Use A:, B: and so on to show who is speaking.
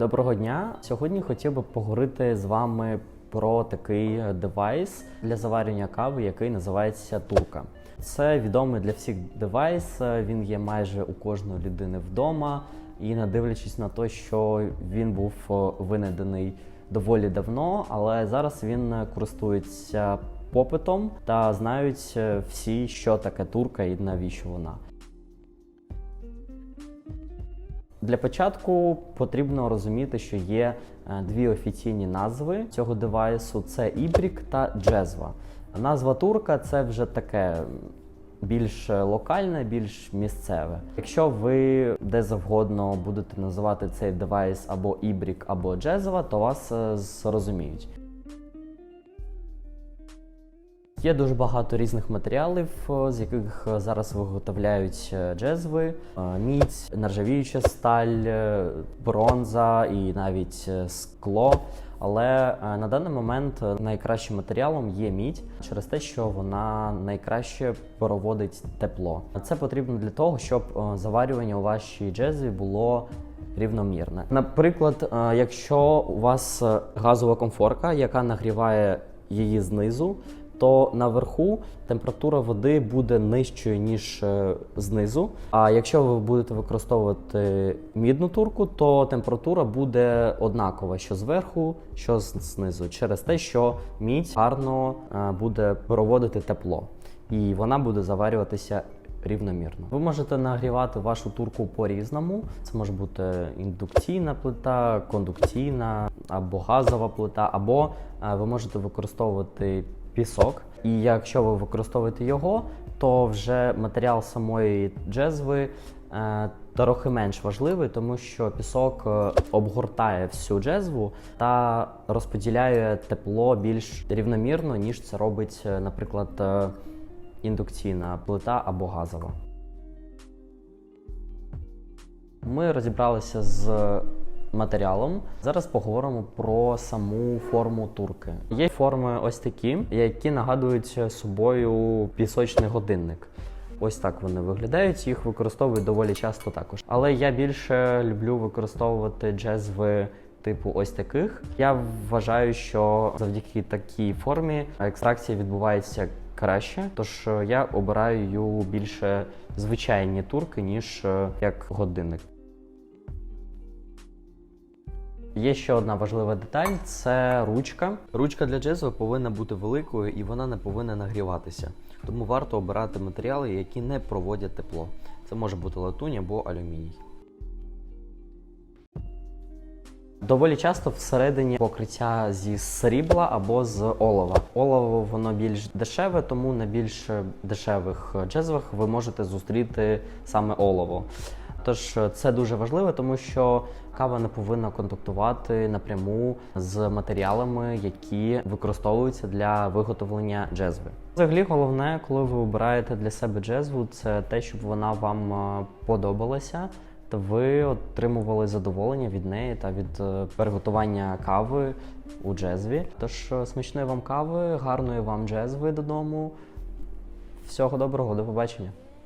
A: Доброго дня! Сьогодні хотів би поговорити з вами про такий девайс для заварювання кави, який називається турка. Це відомий для всіх девайс. Він є майже у кожної людини вдома. І не дивлячись на те, що він був е, винайдений доволі давно, але зараз він е, користується попитом та знають е, всі, що таке турка і навіщо вона. Для початку потрібно розуміти, що є е, дві офіційні назви цього девайсу: це Ібрік та Джезва. Назва турка це вже таке більш локальне, більш місцеве. Якщо ви де завгодно будете називати цей девайс або Ібрік, або Джезва, то вас е, зрозуміють. Є дуже багато різних матеріалів, е, з яких е, зараз виготовляють е, джезви, мідь, нержавіюча сталь, бронза і навіть скло. Але на даний момент найкращим матеріалом є мідь через те, що вона найкраще проводить тепло. Це потрібно для того, щоб заварювання у вашій джезві було рівномірне. Наприклад, якщо у вас газова комфорка, яка нагріває її знизу, то наверху температура води буде нижчою, ніж е, знизу. А якщо ви будете використовувати мідну турку, то температура буде однакова, що зверху, що знизу, через те, що мідь гарно е, буде проводити тепло, і вона буде заварюватися. Рівномірно. Ви можете нагрівати вашу турку по-різному. Це може бути індукційна плита, кондукційна або газова плита, або е, ви можете використовувати пісок. І якщо ви використовуєте його, то вже матеріал самої джезви е, трохи менш важливий, тому що пісок е, обгортає всю джезву та розподіляє тепло більш рівномірно, ніж це робить, е, наприклад, індукційна плита або газова. Ми розібралися з матеріалом. Зараз поговоримо про саму форму турки. Є форми ось такі, які нагадують собою пісочний годинник. Ось так вони виглядають, їх використовують доволі часто також. Але я більше люблю використовувати джезви типу ось таких. Я вважаю, що завдяки такій формі екстракція відбувається краще, тож е, я обираю більше звичайні турки, ніж е, як годинник. Є ще одна важлива деталь це ручка. Ручка для джезу повинна бути великою і вона не повинна нагріватися. Тому варто обирати матеріали, які не проводять тепло. Це може бути латунь або алюміній. Доволі часто всередині покриття зі срібла або з олова. Олово воно більш дешеве, тому на більш дешевих джезвах ви можете зустріти саме олово. Тож е, це дуже важливо, тому що кава не повинна контактувати напряму з матеріалами, які використовуються для виготовлення джезви. Взагалі, головне, коли ви обираєте для себе джезву, це те, щоб вона вам е, подобалася, та ви отримували задоволення від неї та від е, приготування кави у джезві. Тож смачної вам кави, гарної вам джезви додому. Всього доброго, до побачення.